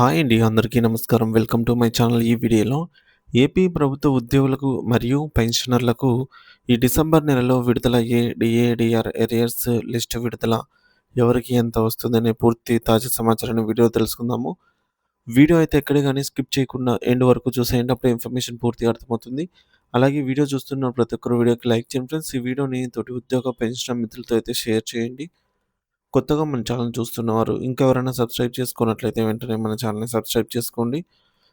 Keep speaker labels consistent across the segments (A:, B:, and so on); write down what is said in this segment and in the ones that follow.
A: Hi అండి అందరికీ నమస్కారం. వెల్కమ్ టు మై ఛానల్ ఈ వీడియోలో. ఏపీ ప్రభుత్వ ఉద్యోగులకు మరియు పెన్షనర్లకు ఈ డిసెంబర్ నెలలో విడుదలయ్యే డిఏడిఆర్ ఎరియర్స్ లిస్ట్ విడుదల ఎవరికి ఎంత వస్తుందనే పూర్తి తాజా సమాచారాన్ని వీడియో తెలుసుకుందాము. వీడియో అయితే ఎక్కడే కానీ స్కిప్ చేయకుండా ఎండ్ వరకు చూసేయండి అప్పుడు ఇన్ఫర్మేషన్ పూర్తిగా అర్థమవుతుంది. అలాగే వీడియో చూస్తున్న ప్రతి ఒక్కరు వీడియోకి లైక్ చేయండి ఫ్రెండ్స్. ఈ వీడియోని తోటి ఉద్యోగ పెన్షన్ మిత్రులతో అయితే షేర్ చేయండి. కొత్తగా మన ఛానల్ చూస్తున్నవారు ఇంకెవరైనా సబ్స్క్రైబ్ చేసుకున్నట్లయితే వెంటనే మన ఛానల్ని సబ్స్క్రైబ్ చేసుకోండి.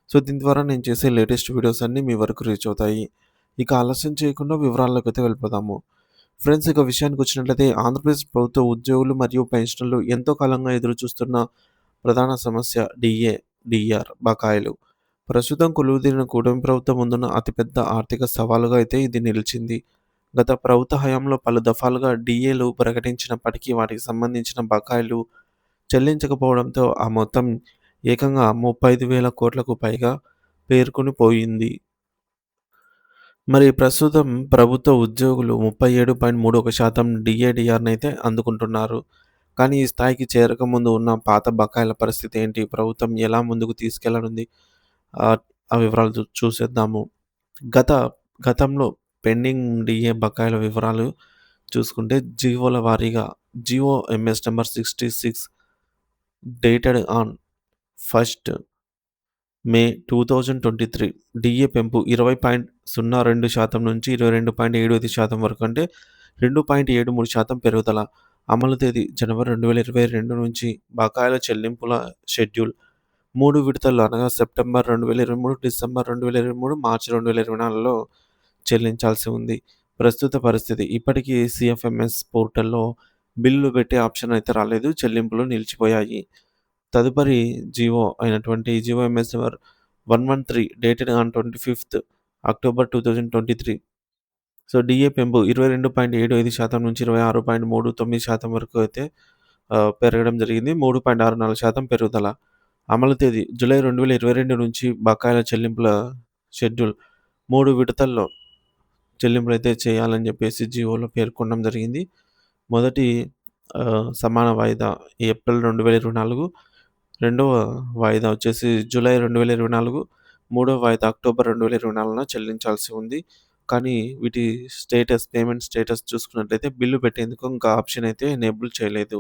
A: సో దీని ద్వారా నేను చేసే లేటెస్ట్ వీడియోస్ అన్నీ మీ వరకు రీచ్ అవుతాయి. ఇక ఆలస్యం చేయకుండా వివరాల్లోకి అయితే వెళ్ళిపోదాము. ఫ్రెండ్స్ ఇక విషయానికి వచ్చినట్లయితే ఆంధ్రప్రదేశ్ ప్రభుత్వ ఉద్యోగులు మరియు పెన్షన్లు ఎంతో కాలంగా ఎదురు చూస్తున్న ప్రధాన సమస్య డిఏ డిఆర్ బకాయిలు. ప్రస్తుతం కొలువుదీరిన కూటమి ప్రభుత్వం ముందున్న అతిపెద్ద ఆర్థిక సవాలుగా అయితే ఇది నిలిచింది. గత ప్రభుత్వ హయాంలో పలు దఫాలుగా డిఏలు ప్రకటించినప్పటికీ వాటికి సంబంధించిన బకాయిలు చెల్లించకపోవడంతో ఆ మొత్తం ఏకంగా ముప్పై ఐదు వేల కోట్లకు పైగా పేర్కొని పోయింది. మరి ప్రస్తుతం ప్రభుత్వ ఉద్యోగులు ముప్పై ఏడు పాయింట్ మూడు ఒక శాతం డిఏడిఆర్ని అయితే అందుకుంటున్నారు. కానీ ఈ స్థాయికి చేరకముందు ఉన్న పాత బకాయిల పరిస్థితి ఏంటి? ప్రభుత్వం ఎలా ముందుకు తీసుకెళ్ళనుంది? ఆ వివరాలు చూసేద్దాము. గత గతంలో పెండింగ్ డిఏ బకాయిల వివరాలు చూసుకుంటే జియోల వారీగా GO MS number sixty six dated on first May two thousand twenty three. DA పెంపు ఇరవై పాయింట్ సున్నా రెండు శాతం నుంచి ఇరవై రెండు పాయింట్ ఏడు ఐదు శాతం వరకు అంటే రెండు పాయింట్ ఏడు మూడు శాతం పెరుగుదల. అమలు తేదీ జనవరి రెండు వేల ఇరవై రెండు నుంచి బకాయిల చెల్లింపుల షెడ్యూల్ మూడు విడతలు అనగా సెప్టెంబర్ రెండు వేల ఇరవై మూడు డిసెంబర్ రెండు వేల ఇరవై మూడు మార్చి రెండు వేల ఇరవై నాలుగులో చెల్లించాల్సి ఉంది. ప్రస్తుత పరిస్థితి ఇప్పటికీ సిఎఫ్ఎంఎస్ పోర్టల్లో బిల్లు పెట్టే ఆప్షన్ అయితే రాలేదు. చెల్లింపులు నిలిచిపోయాయి. తదుపరి జియో అయినటువంటి GO MS number one one three dated on twenty fifth October two thousand twenty three. So DA పెంపు ఇరవై రెండు పాయింట్ ఏడు ఐదు శాతం నుంచి ఇరవై ఆరు పాయింట్ మూడు తొమ్మిది శాతం వరకు అయితే పెరగడం జరిగింది. మూడు పాయింట్ ఆరు నాలుగు శాతం పెరుగుదల. అమలు తేదీ జూలై రెండు వేల ఇరవై రెండు నుంచి బకాయిల చెల్లింపుల షెడ్యూల్ మూడు విడతల్లో చెల్లింపులు అయితే చేయాలని చెప్పేసి జియోలో పేర్కొనడం జరిగింది. మొదటి సమాన వాయిదా ఏప్రిల్ రెండు వేల ఇరవై నాలుగు రెండవ వాయిదా వచ్చేసి జూలై రెండు వేల ఇరవై నాలుగు మూడవ వాయిదా అక్టోబర్ రెండు వేల ఇరవై నాలుగున చెల్లించాల్సి ఉంది. కానీ వీటి స్టేటస్ పేమెంట్ స్టేటస్ చూసుకున్నట్లయితే బిల్లు పెట్టేందుకు ఇంకా ఆప్షన్ అయితే ఎనేబుల్ చేయలేదు.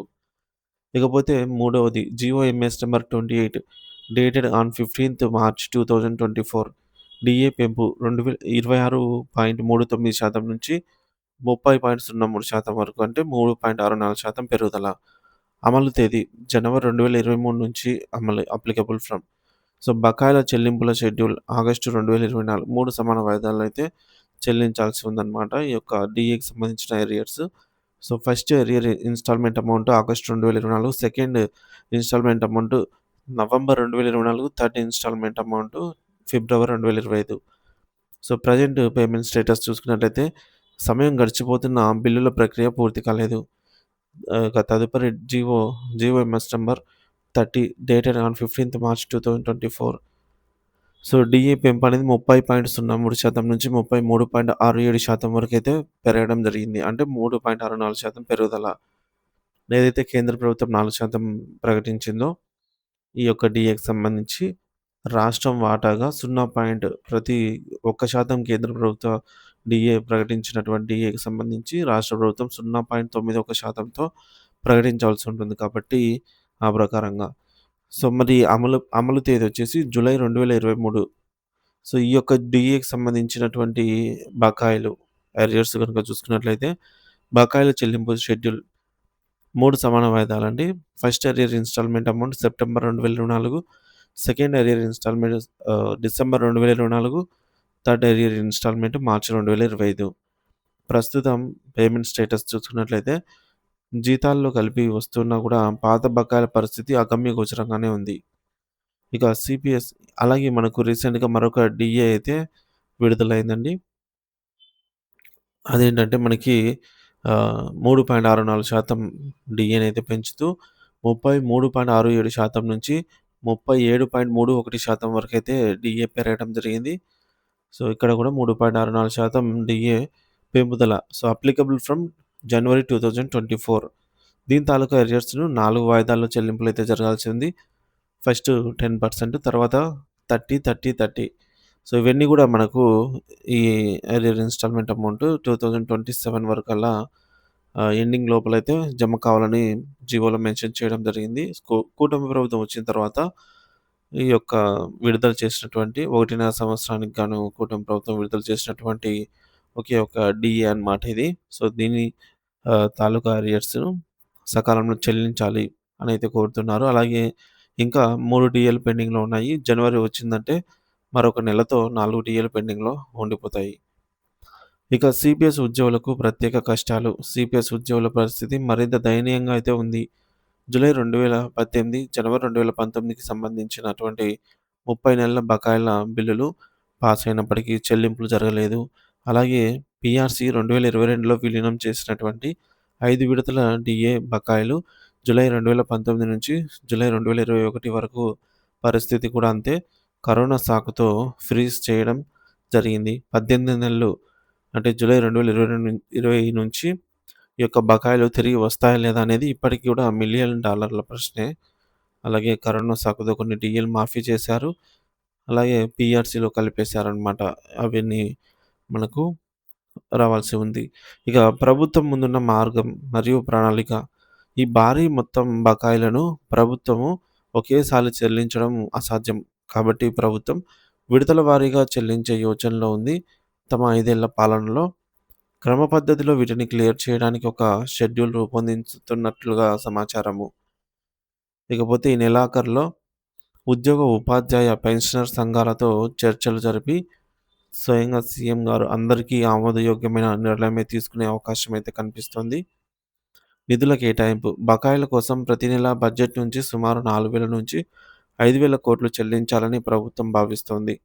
A: ఇకపోతే మూడవది GO MS number twenty eight dated on fifteenth March two thousand twenty four. DA పెంపు రెండు వేల ఇరవై ఆరు పాయింట్ మూడు తొమ్మిది శాతం నుంచి ముప్పై పాయింట్ సున్నా మూడు శాతం వరకు అంటే మూడు పాయింట్ ఆరు నాలుగు శాతం పెరుగుదల. అమలు తేదీ జనవరి రెండు వేల ఇరవై మూడు నుంచి అమలు అప్లికబుల్ ఫ్రమ్ సో బకాయిల చెల్లింపుల షెడ్యూల్ ఆగస్టు రెండు వేల ఇరవై నాలుగు మూడు సమాన వాయిదాలు అయితే చెల్లించాల్సి ఉందన్నమాట. ఈ యొక్క డిఏకి సంబంధించిన arrears so first arrear instalment amount August రెండు వేల ఇరవై నాలుగు సెకండ్ ఇన్స్టాల్మెంట్ అమౌంట్ నవంబర్ రెండు వేల ఇరవై నాలుగు థర్డ్ ఇన్స్టాల్మెంట్ అమౌంట్ ఫిబ్రవరి రెండు వేల ఇరవై ఐదు. సో ప్రజెంట్ పేమెంట్ స్టేటస్ చూసుకున్నట్లయితే సమయం గడిచిపోతున్న బిల్లుల ప్రక్రియ పూర్తి కాలేదు. తదుపరి GO GO MS number thirty dated on fifteenth March two thousand twenty four. So DA పెంపు అనేది ముప్పై పాయింట్ సున్నా మూడు శాతం నుంచి ముప్పై మూడు పాయింట్ ఆరు ఏడు శాతం వరకు అయితే పెరగడం జరిగింది. అంటే మూడు పాయింట్ ఆరు నాలుగు శాతం పెరుగుదల. ఏదైతే కేంద్ర ప్రభుత్వం నాలుగు శాతం ప్రకటించిందో ఈ యొక్క డిఏకి సంబంధించి రాష్ట్రం వాటాగా సున్నా పాయింట్ ప్రతి ఒక్క శాతం కేంద్ర ప్రభుత్వ డిఏ ప్రకటించినటువంటి డిఏకి సంబంధించి రాష్ట్ర ప్రభుత్వం సున్నా పాయింట్ తొమ్మిది ఒక శాతంతో ప్రకటించాల్సి ఉంటుంది కాబట్టి ఆ ప్రకారంగా. సో మరి అమలు అమలు తేదీ వచ్చేసి జూలై రెండు వేల ఇరవై మూడు. సో ఈ యొక్క డిఏకి సంబంధించినటువంటి బకాయిలు ఎరియర్స్ కనుక చూసుకున్నట్లయితే బకాయిల చెల్లింపు షెడ్యూల్ మూడు సమాన వాయిదాలండి. First arrear instalment amount September రెండు వేల నాలుగు సెకండ్ ఎరియర్ ఇన్స్టాల్మెంట్ డిసెంబర్ రెండు వేల ఇరవై నాలుగు థర్డ్ ఎరియర్ ఇన్స్టాల్మెంట్ మార్చి రెండు వేల ఇరవై ఐదు. ప్రస్తుతం పేమెంట్ స్టేటస్ చూసుకున్నట్లయితే జీతాల్లో కలిపి వస్తున్నా కూడా పాత బకాయిల పరిస్థితి అగమ్య గోచరంగానే ఉంది. ఇక సిపిఎస్ అలాగే మనకు రీసెంట్గా మరొక డిఏ అయితే విడుదలైందండి. అదేంటంటే మనకి మూడు పాయింట్ ఆరు నాలుగు శాతం డిఏని అయితే పెంచుతూ ముప్పై మూడు పాయింట్ ఆరు ఏడు శాతం నుంచి ముప్పై ఏడు పాయింట్ మూడు ఒకటి శాతం వరకు అయితే డిఏ పెరగడం జరిగింది. సో ఇక్కడ కూడా మూడు పాయింట్ ఆరు నాలుగు శాతం డిఏ పెంపుదల. So applicable from January two thousand twenty four దీని తాలూకా ఎరియర్స్ను నాలుగు వాయిదాల్లో చెల్లింపులు అయితే జరగాల్సి ఉంది. ఫస్ట్ 10% తర్వాత 30, 30, 30 సో, ఇవన్నీ కూడా మనకు ఈ అరియర్ ఇన్‌స్టాల్‌మెంట్ అమౌంట్ 2027 వరకల్లా అలా ఎండింగ్ లోపలైతే జమ కావాలని జీవోలో మెన్షన్ చేయడం జరిగింది. కూటమి ప్రభుత్వం వచ్చిన తర్వాత ఈ యొక్క విడుదల చేసినటువంటి 1.5 సంవత్సరానికి గాను కూటమి ప్రభుత్వం విడుదల చేసినటువంటి ఒకే ఒక డిఏ అన్నమాట ఇది. సో, దీని తాలూకా అరియర్స్‌ను సకాలంలో చెల్లించాలి అని అయితే కోరుతున్నారు. అలాగే ఇంకా మూడు డిఏలు పెండింగ్‌లో ఉన్నాయి. జనవరి వచ్చిందంటే మరొక నెలతో నాలుగు డిఏలు పెండింగ్‌లో ఉండిపోతాయి. ఇక సీపీఎస్ ఉద్యోగులకు ప్రత్యేక కష్టాలు. సీపీఎస్ ఉద్యోగుల పరిస్థితి మరింత దయనీయంగా అయితే ఉంది. జూలై 2018, జనవరి 2019కి సంబంధించినటువంటి 30 నెలల బకాయిల బిల్లులు పాస్ అయినప్పటికీ చెల్లింపులు జరగలేదు. అలాగే పిఆర్సీ రెండు వేల ఇరవై రెండులో విలీనం చేసినటువంటి ఐదు విడతల డీఏ బకాయిలు జూలై 2019 నుంచి జూలై 2021 వరకు పరిస్థితి కూడా అంతే. కరోనా సాకుతో ఫ్రీజ్ చేయడం జరిగింది. 18 నెలలు అంటే జూలై 2022 20 నుంచి ఈ యొక్క బకాయిలు తిరిగి వస్తాయా లేదా అనేది ఇప్పటికి కూడా మిలియన్ డాలర్ల ప్రశ్నే. అలాగే కరోనా సాకుతో కొన్ని డీఎల్ మాఫీ చేశారు. అలాగే పీఆర్సీలో కలిపేశారనమాట అవన్నీ మనకు రావాల్సి ఉంది. ఇక ప్రభుత్వం ముందున్న మార్గం మరియు ప్రణాళిక. ఈ భారీ మొత్తం బకాయిలను ప్రభుత్వము ఒకేసారి చెల్లించడం అసాధ్యం. కాబట్టి ప్రభుత్వం విడతల వారీగా చెల్లించే యోచనలో ఉంది. తమ ఐదేళ్ళ పాలనలో క్రమ పద్ధతిలో వీటిని క్లియర్ చేయడానికి ఒక షెడ్యూల్ రూపొందించుతున్నట్లుగా సమాచారము. ఇకపోతే ఈ నెలాఖరులో ఉద్యోగ, ఉపాధ్యాయ, పెన్షనర్ సంఘాలతో చర్చలు జరిపి స్వయంగా సీఎం గారు అందరికీ ఆమోదయోగ్యమైన నిర్ణయమే తీసుకునే అవకాశం అయితే కనిపిస్తోంది. నిధుల కేటాయింపు. బకాయిల కోసం ప్రతి నెలా బడ్జెట్ నుంచి సుమారు 4000 నుంచి ఐదు వేల కోట్లు చెల్లించాలని ప్రభుత్వం భావిస్తోంది.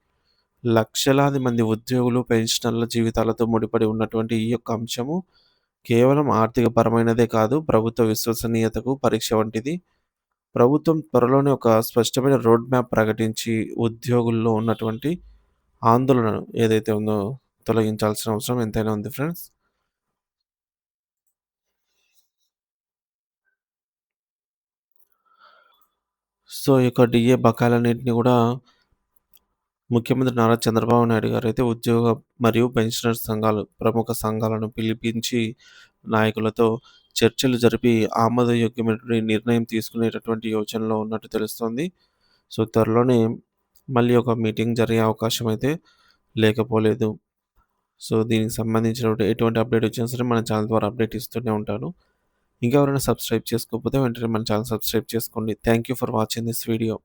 A: లక్షలాది మంది ఉద్యోగులు, పెన్షనర్ల జీవితాలతో ముడిపడి ఉన్నటువంటి ఈ యొక్క అంశము కేవలం ఆర్థికపరమైనదే కాదు, ప్రభుత్వ విశ్వసనీయతకు పరీక్ష వంటిది. ప్రభుత్వం త్వరలోనే ఒక స్పష్టమైన రోడ్ మ్యాప్ ప్రకటించి ఉద్యోగుల్లో ఉన్నటువంటి ఆందోళనను ఏదైతే ఉందో తొలగించాల్సిన అవసరం ఎంతైనా ఉంది ఫ్రెండ్స్. సో, ఈ యొక్క డీఏ బకాయిలన్నిటిని కూడా ముఖ్యమంత్రి నారా చంద్రబాబు నాయుడు గారు అయితే ఉద్యోగ మరియు పెన్షనర్ సంఘాలు, ప్రముఖ సంఘాలను పిలిపించి నాయకులతో చర్చలు జరిపి ఆమోదయోగ్యమైనటువంటి నిర్ణయం తీసుకునేటటువంటి యోచనలో ఉన్నట్టు తెలుస్తోంది. సో, త్వరలోనే మళ్ళీ ఒక మీటింగ్ జరిగే అవకాశం అయితే లేకపోలేదు. సో, దీనికి సంబంధించిన ఎటువంటి అప్డేట్ వచ్చినా సరే మన ఛానల్ ద్వారా అప్డేట్ ఇస్తూనే ఉంటాను. ఇంకా ఎవరైనా సబ్స్క్రైబ్ చేసుకోకపోతే వెంటనే మన ఛానల్ సబ్స్క్రైబ్ చేసుకోండి. Thank you for watching this video.